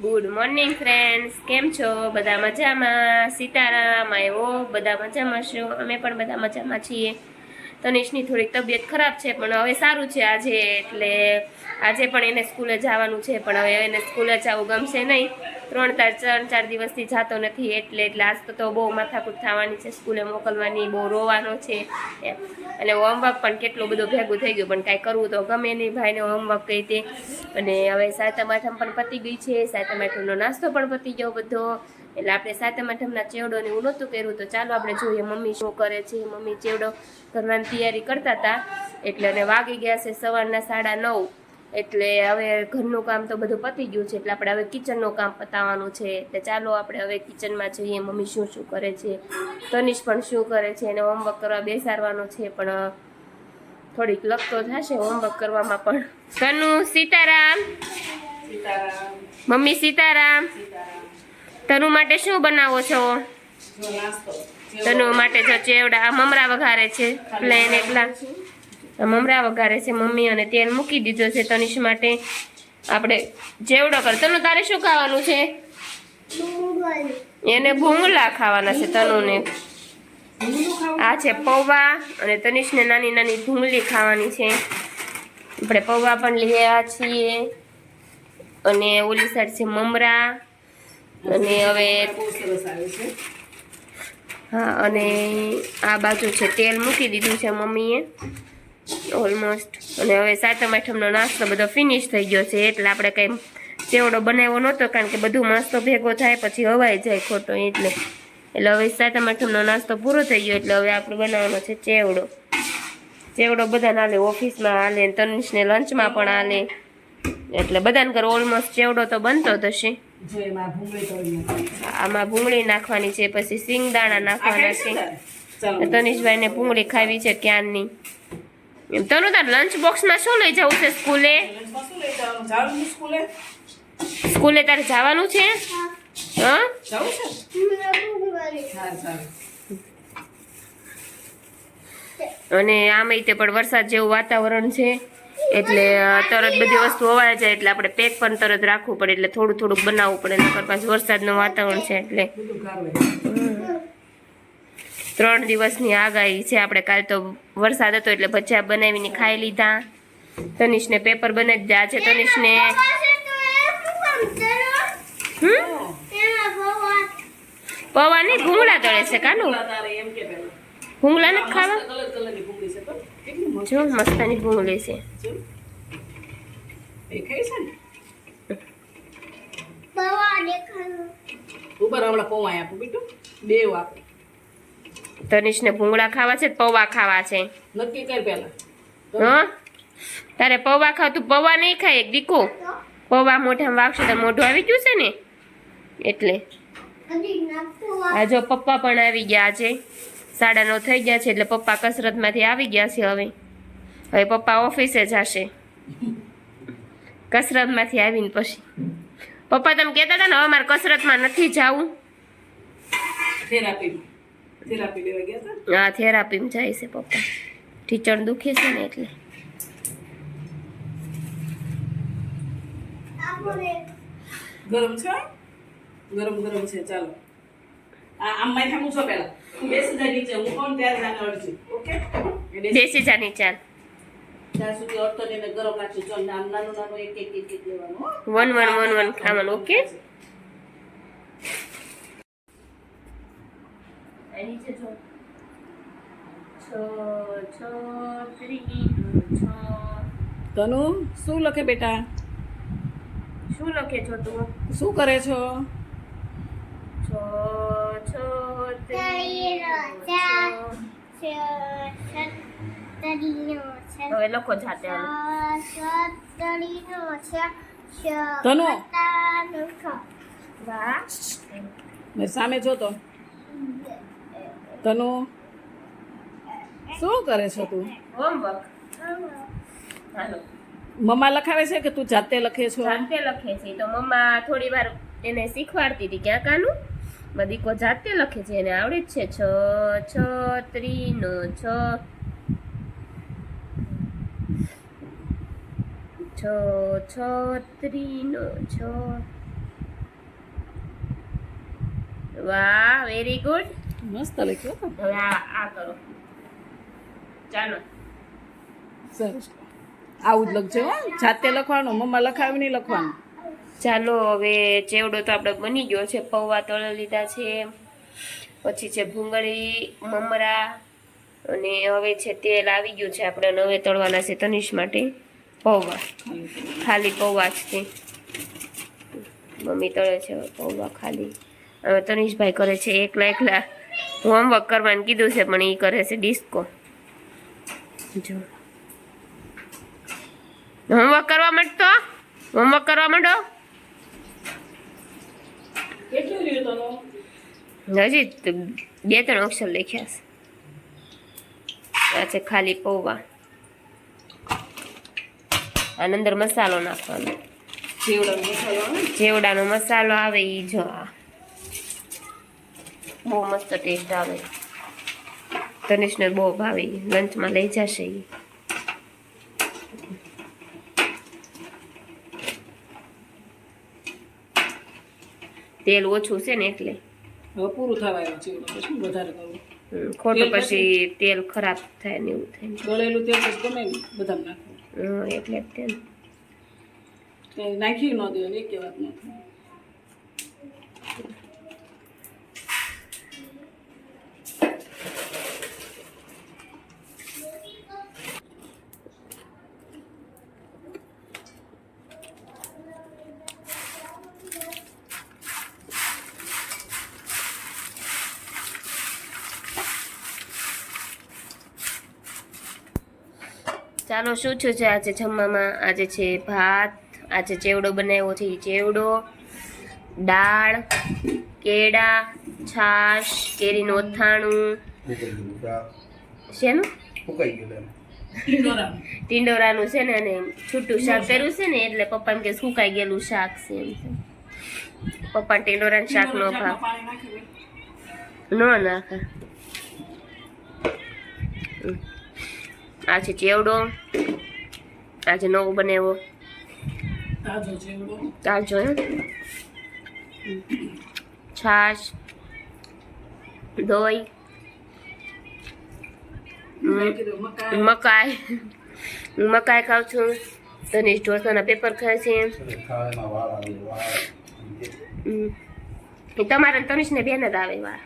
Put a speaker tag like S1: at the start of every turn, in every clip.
S1: Good morning friends કેમ છો? બધા મજામાં? સીતારામ આવ્યો બધા મજામાં છો? અમે પણ બધા મજામાં છીએ. તનિષની થોડીક તબિયત ખરાબ છે, પણ હવે સારું છે આજે, એટલે આજે પણ એને સ્કૂલે જવાનું છે, પણ હવે એને સ્કૂલે જવું ગમશે નહીં. ત્રણ ચાર ત્રણ ચાર દિવસથી જતો નથી, એટલે એટલે આજ તો બહુ માથાકૂટ થવાની છે, સ્કૂલે મોકલવાની, બહુ રોવાનો છે અને હોમવર્ક પણ કેટલું બધું ભેગું થઈ ગયું, પણ કાંઈ કરવું તો ગમે નહીં ભાઈને હોમવર્ક કહી તે. અને હવે સાતમ આઠમ પણ પતી ગઈ છે સાતમ આઠમનો નાસ્તો પણ પતી ગયો બધો. એટલે આપણે સાતમ આઠમના ચેવડોને એવું નહોતું કર્યું તો ચાલો આપણે જોઈએ મમ્મી શું કરે છે. મમ્મી ચેવડો કરવાની તૈયારી કરતા હતા. એટલે અને વાગી ગયા છે સવારના સાડા નવ. એટલે હવે ઘરનું કામ તો બધું પતી ગયું છે. એટલે આપણે હવે કિચનનું કામ પતાવવાનું છે. એટલે ચાલો આપણે હવે કિચનમાં જઈએ મમ્મી શું શું કરે છે. તનિષ પણ શું કરે છે. એને હોમવર્ક કરવા બેસાડવાનું છે. પણ થોડીક લખતો થશે હોમવર્ક કરવામાં પણ. તનુ સીતારામ. મમ્મી સીતારામ. તનુ માટે શું બનાવો છો? તનુ માટે જો ચેવડા મમરા વઘારે છે. પ્લેન એકલા આ મમરા વઘારે છે મમ્મી અને તેલ મૂકી દીધો છે તનિષ માટે. આપણે ચેવડો કર તનુ તારે શું ખાવાનું છે? એને ભૂંગળા ખાવાના છે તનુને આ છે પૌવા અને તનિષને નાની નાની ભૂંગળી ખાવાની છે. આપણે પૌવા પણ લીધા છીએ. અને ઓલી સાઈડ છે મમરા. અને હવે હા, અને આ બાજુ છે તેલ મૂકી દીધું છે મમ્મીએ. ઓલમોસ્ટ અને હવે સાતમ આઠમનો નાસ્તો બધો ફિનિશ થઈ ગયો છે, એટલે આપણે કંઈ ચેવડો બનાવ્યો નહોતો, કારણ કે બધું નાસ્તો ભેગો થાય, પછી હવાઈ જાય ખોટો, એટલે. એટલે હવે સાતમ આઠમનો નાસ્તો પૂરો થઈ ગયો, એટલે હવે આપણે બનાવવાનો છે ચેવડો. ચેવડો બધાને હાલે ઓફિસમાં હાલે તનિષને લંચમાં પણ હાલે. એટલે બધાને ઘર ઓલમોસ્ટ ચેવડો તો બનતો જ હશે. આમાં ભૂંગળી નાખવાની છે પછી સિંગદાણા નાખવાના છે તનિષભાઈને ભૂંગળી ખાવી છે ક્યાંની એમ તનુ તાર લંચ બોક્સમાં શું લઈ જવું છે સ્કૂલે? સ્કૂલે? તારે જવાનું છે? હા? અને આમાંય તે પણ વરસાદ જેવું વાતાવરણ છે. એટલે તરત બધી વસ્તુ હોવાય જાય એટલે આપણે પેક પણ તરત રાખવું પડે, એટલે થોડું થોડુંક બનાવવું પડે, નકર પાછું વરસાદનું વાતાવરણ છે એટલે. ત્રણ દિવસની આગાહી છે, આપણે કાલ તો વરસાદ હતો એટલે ભજીયા બનાવીને ખાઈ લીધા. તનિષને પેપર બનાવી દીધા. છે તનિષને પૌવા નહીં ઘૂંગળા તળે છે, કાનું? ઘૂંગળા નથી ખાવા? જો મસ્તાની ભૂંગળી છે
S2: તનિષ
S1: તનિષને ભૂંગળા ખાવા છે પૌવા ખાવા છે
S2: નક્કી કર પેલા
S1: હા તારે પૌવા ખાવ તું પૌવા નહીં ખાય એક દીકો પૌવા મોઢામાં વાગશે તો મોઢું આવી ગયું છે ને એટલે આ જો પપ્પા પણ આવી ગયા આજે સાડા નવ થઈ ગયા છે એટલે પપ્પા કસરતમાંથી આવી ગયા છે હવે. હવે પપ્પા ઓફિસે જશે. કસરતમાંથી આવીને પછી. પપ્પા તમે કહેતા હતા ને હવે મારે કસરતમાં નથી જવું. હા થેરાપીમાં જાય છે પપ્પા. ટીચર દુખે છે ને એટલે.
S2: ગરમ છે? ગરમ ગરમ છે ચાલો. આ આમ માથા મૂકો પેલા તું બેસી નીચે હું કોણ ત્યારે જાને અડજી ઓકે? બેસી
S1: દેશી ચાની ચાલ
S2: ત્યાં સુધી અડતો ને એને ગરમ રાખજો. ચાલ નામ નાનું નાનું એક એક એક લેવાનું
S1: વન વન વન વન ખાવાનું ઓકે? નીચે જો. છ છ ત્રીસ છ.
S2: તનુ શું લખે બેટા?
S1: શું લખે છો તું?
S2: શું કરે છ?
S1: છ ત્રીસ છ. હવે લખો જાતે.
S2: તનુ. ને સામે જો તો. તનુ. શું કરે છો તું?
S1: હોમવર્ક. હાલો.
S2: મમ્મા લખાવે છે કે તું જાતે લખે છો?
S1: જાતે લખે છે. તો મમ્મા થોડી વાર એને શીખવાડતી હતી ક્યાં કાનું? બદીકો જાતે લખે છે. એને આવડે જ છે. છ છ ત્રીનો છ. છ છત્રીનો ત્રીનો છ. વાહ વેરી ગુડ
S2: મસ્ત લખ્યો તો
S1: હવે આ કરો. ચાલો.
S2: સરસ. આવું જ લખજો હો. જાતે લખવાનું મમ્મા લખાવી નહીં લખવાનું.
S1: ચાલો હવે ચેવડો તો આપણે બની ગયો છે. પૌવા તળી લીધા છે. પછી છે ભૂંગળી મમરા અને હવે છે તેલ આવી ગયું છે. આપણે નવે હવે તળવાના છે તનિષ માટે. પૌવા. ખાલી પૌવા જ છે. મમ્મી તળે છે પૌવા ખાલી. હવે તનિષભાઈ કરે છે એકલા એકલા હોમવર્ક કરવાનું કીધું છે પણ એ કરે છે ડિસ્કો જો. હોમવર્ક કરવા માંડતો હોમવર્ક કરવા માંડો? હજી બે ત્રણ અક્ષર લખ્યા છે. આ છે ખાલી પૌવા. આની અંદર મસાલો નાખવાનો. જેવડાનો મસાલો આવે એ જો આ. બહુ મસ્ત ટેસ્ટ આવે. તનિષને બહુ ભાવે લંચમાં લઈ જશે એ તેલ ઓછું છે ને એટલે.
S2: પૂરું થવા આવ્યું ચેવડો વધારે કરવું.
S1: ખોટું પછી તેલ ખરાબ થાય ને એવું થાય
S2: ગળેલું તેલ ગમે બધા
S1: હમ, એટલે નાખી ને.
S2: દે એક વાત ન
S1: ચાલો શું છે આજે જમવામાં? આજે છે ભાત આજે ચેવડો બનાવ્યો છે ચેવડો દાળ કેળા છાશ કેરીનું અથાણું. શેનું. ટિંડોરાનું છે ને અને છૂટું શાક કર્યું છે ને એટલે પપ્પા એમ કે સુકાઈ ગયેલું શાક છે એમ પપ્પા ટિંડોરાનું શાક નો ભાવ. નો નાખે. આ છે ચેવડો. આજે નવો બનાવ્યો.
S2: તાજો
S1: એમ છાશ દોઈ
S2: મકાઈ.
S1: મકાઈ. ખાઉં છું. તનિષ ઢોસાના પેપર ખાય છે.
S3: વાળ વાળ.
S1: તમારે ને તનિષને બેન જ આવે વાર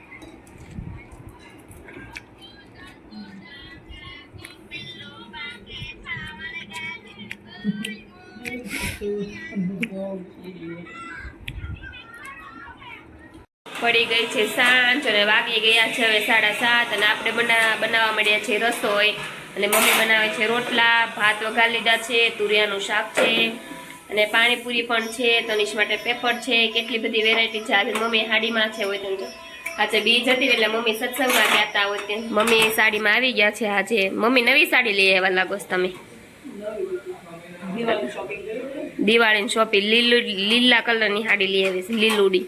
S1: પડી ગઈ છે સાંજ અને વાગી ગયા છે હવે સાડા સાત અને આપણે બના, બનાવવા માંડ્યા છે રસોઈ. અને મમ્મી બનાવે છે રોટલા, ભાત વઘારી લીધા છે, તુરિયાનું શાક છે અને પાણીપુરી પણ છે, તનિષ માટે પેપર છે, કેટલી બધી વેરાયટી છે. આજે મમ્મી હાડીમાં છે, હોય તમને આજે બીજ હતી એટલે મમ્મી સત્સંગમાં ગયા હતા હોય મમ્મી સાડીમાં આવી ગયા છે. આજે મમ્મી નવી સાડી લઈ આવ્યા લાગો તમે. દિવાળીની શોપિંગ લીલું લીલા કલરની સાડી લઈ આવી છે લીલુડી.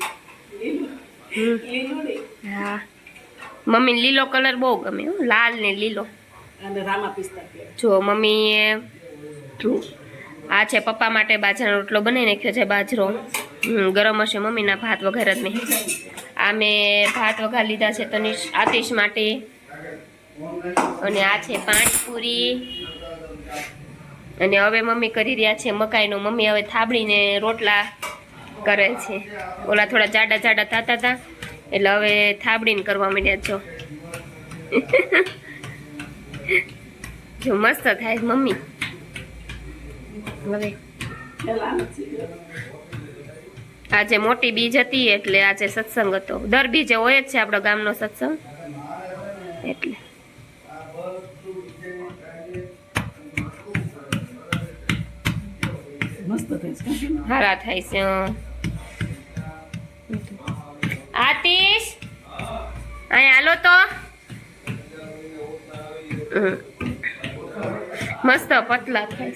S1: હા. મમ્મીને લીલો કલર બહુ ગમે લાલ ને લીલો. જો મમ્મીએ આ છે પપ્પા માટે બાજરાનો રોટલો બનાવી નાખ્યો છે બાજરો. હમ, ગરમ હશે મમ્મીના ભાત વઘાર જ નહીં. આ મેં ભાત વઘાર લીધા છે તનિષ આતિશ માટે. અને આ છે પાણીપુરી. અને હવે મમ્મી કરી રહ્યા છે મકાઈનો. મમ્મી હવે થાબડીને રોટલા કરે છે. ઓલા થોડા જાડા જાડા થતા હતા. એટલે હવે થાબડીને કરવા માંડ્યા છો. જો મસ્ત થાય મમ્મી. હવે. આજે મોટી બીજ હતી એટલે આજે સત્સંગ હતો. દર બીજે હોય જ છે આપણો ગામનો સત્સંગ. એટલે.
S2: મસ્ત થઈ છે
S1: હારા થાય છે. આતિશ અહીંયા હાલો તો. મસ્ત પતલા થાય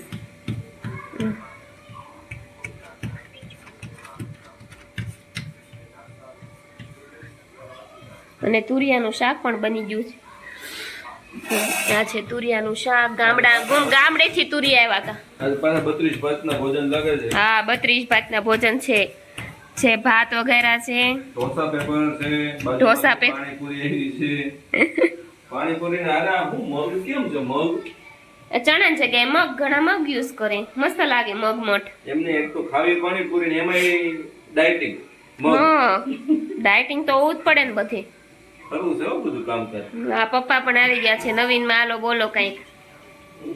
S1: અને તુરિયાનું શાક પણ બની ગયું છે. આ છે તુરિયાનું શાક ગામડા ગુમ ગામડેથી તુરિયા આવ્યા હતા.
S3: આજે પાછા બત્રીસ ભાતના ભોજન લાગે છે.
S1: હા બત્રીસ ભાતના ભોજન છે. છે ભાત વગેરે છે.
S4: ઢોસા પેપર છે
S1: ઢોસા પે-
S4: પાણીપુરી છે. પાણીપુરી ના આરા હું મગ કેમ છે મગ?
S1: ચણા છે કે મગ ઘણા મગ યુઝ કરે. મસ્ત લાગે મગ મઠ.
S4: એમને એક તો ખાવી પાણીપુરી ને એમાં ડાયટિંગ મગ.
S1: હા ડાયટિંગ તો હોવું જ પડે ને બધે.
S4: કરવું છે બધું કામ કરે
S1: આ પપ્પા પણ આવી ગયા છે. નવીનમાં આલો બોલો કંઈક.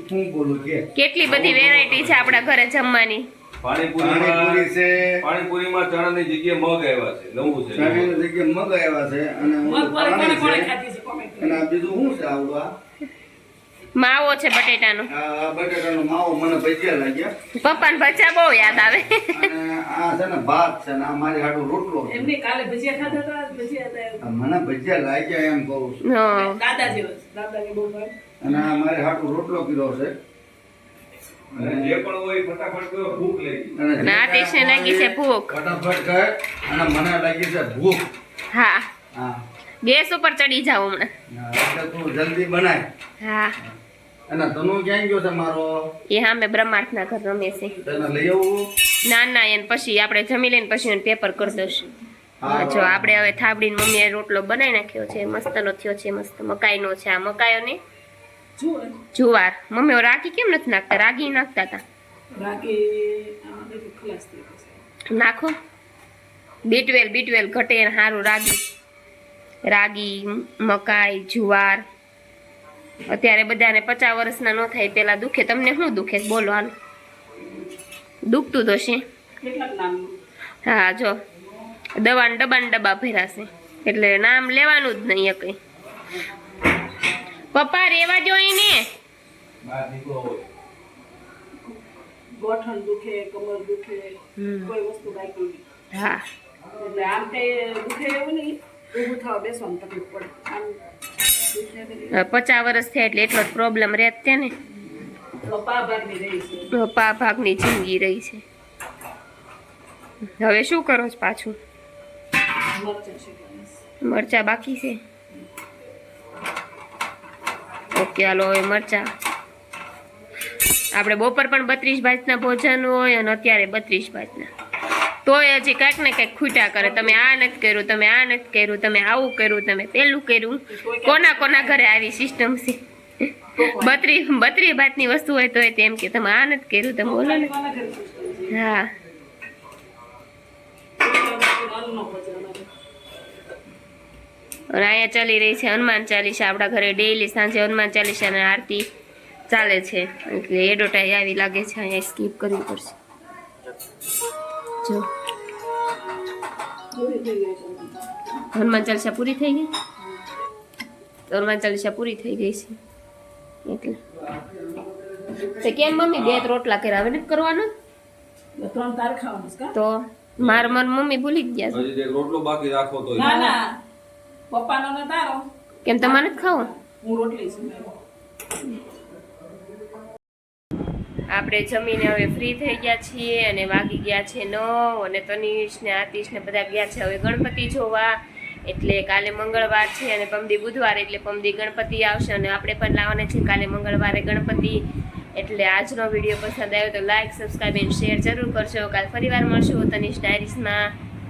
S3: શું બોલું કે?
S1: કેટલી બધી વેરાયટી છે આપણા ઘરે જમવાની?
S3: પાણીપુરી છે.
S4: પાણીપુરીમાં ચણાની જગ્યાએ મગ આવ્યા છે નવું છે.
S3: ચાવીની જગ્યાએ મગ આવ્યા છે અને બીજું શું છે આવડું આ?
S1: માવો છે બટેટાનો.
S3: બટેટાનો માવો મને ભજીયા લાગ્યા.
S1: પપ્પાને ભજીયા બહુ યાદ આવે.
S3: અને આ છે ને ભાત છે ને આ મારી હાડું રોટલો છે.
S2: એમની કાલે ભજીયા ખાધા તો ભજીયા હતા
S3: મને ભજીયા લાગ્યા એમ કહું છું.
S1: હા.
S2: દાદા જેવો. દાદાને બહુ
S3: અને આ મારી હાડું રોટલો કીધો છે.
S4: જે પણ હોય ફટાફટ ભૂખ લાગી.
S3: અને
S1: અને આ ટેસ્ટને લાગી છે ભૂખ.
S3: ફટાફટ કહે અને મને લાગી છે ભૂખ.
S1: હા.
S3: હા.
S1: ગેસ ઉપર ચડી જાવ હમણાં.
S3: તું જલ્દી બનાય.
S1: હા.
S3: અને તનુ ક્યાં ગયો છે મારો?
S1: એ હા મેં બ્રહ્માર્થના ઘર રમે છે
S3: તને લઈ આવું?
S1: ના ના એને પછી આપણે જમી લઈને પછી એને પેપર કરી દઈશું. જો આપણે હવે થાબડીને મમ્મીએ રોટલો બનાવી નાખ્યો છે મસ્તનો થયો છે મસ્ત મકાઈનો છે. આ મકાઈઓ ને જુવાર. મમ્મીઓ રાગી કેમ નથી નાખતા? રાગી નાખતા હતા. નાખો. બીટવેલ બીટવેલ ઘટે ને સારું રાગી. રાગી મકાઈ જુવાર. અત્યારે બધાને પચાસ વર્ષના ન થાય પેલા દુખે. તમને શું દુખે? બોલો હાલ. દુખતું તો છે. હા જો. દવાને ડબ્બાને ડબ્બા ભરાશે એટલે નામ લેવાનું જ નહીં એ કઈ. પપ્પા રેવા જોઈ ને
S4: બહાર નીકળો હોય
S2: ગોઠણ દુખે કમર દુખે કોઈ વસ્તુ બાકી
S1: હા.
S2: એટલે આમ કઈ દુખે એવું નહીં. ઊભું થવા બેસવાનું તકલીફ પડે. આમ.
S1: પચાસ વર્ષ થયા એટલે એટલો જ પ્રોબ્લેમ રહે જ ને. પા ભાગની જિંદગી રહી છે. હવે શું કરો છો પાછું?
S2: મરચાં
S1: મરચા બાકી છે? ઓકે હાલો હવે મરચા. આપણે બપોર પણ બત્રીસ ભાજના ભોજન હોય અને અત્યારે બત્રીસ ભાજના તોય હજી કાંઈક ને કાંઈક ખૂટ્યા કરે. તમે આ નથી કર્યું, તમે આ નથી કર્યું, તમે આવું કર્યું, તમે પેલું કર્યું. કોના કોના ઘરે આવી સિસ્ટમ છે? બત્રીસ બત્રી ભાતની વસ્તુ હોય તોય તેમ કે તમે આ નથી કર્યું, તમે બોલો ને? હા. અને અહીંયા ચાલી રહી છે હનુમાન ચાલીસા. આપણા ઘરે ડેઈલી સાંજે હનુમાન ચાલીસાની આરતી ચાલે છે. એટલે એડોટાઈ આવી લાગે છે, અહીંયા સ્કીપ કરવી પડશે. જો
S2: પૂરી થઈ ગઈ છે.
S1: હનુમાન ચાલીસા પૂરી થઈ ગઈ તો હનુમાન ચાલીસા પૂરી થઈ ગઈ છે એટલે તો કેમ મમ્મી બે જ રોટલા કર્યા? હવે નથી કરવાનું?
S2: એટલે ત્રણ તાર ખાવાનું છે કા?
S1: તો માર મન મમ્મી ભૂલી જ ગયા છે.
S4: હજી એક રોટલો બાકી રાખો તો
S2: ના ના. પપ્પાનો ને તારો.
S1: કેમ તમારે નથી ખાવું?
S2: હું રોટલી છું.
S1: આપણે જમીને હવે ફ્રી થઈ ગયા છીએ અને વાગી ગયા છે નવ અને તનિષ ને આતિશ ને બધા ગયા છે હવે ગણપતિ જોવા. એટલે કાલે મંગળવાર છે અને પમદી બુધવાર, એટલે પમદી ગણપતિ આવશે અને આપણે પણ લાવવાના છે કાલે મંગળવારે ગણપતિ. એટલે આજનો વીડિયો પસંદ આવ્યો તો લાઇક સબસ્ક્રાઈબ એન્ડ શેર જરૂર કરજો. કાલ ફરીવાર મળશું તનિષ ડાયરીસમાં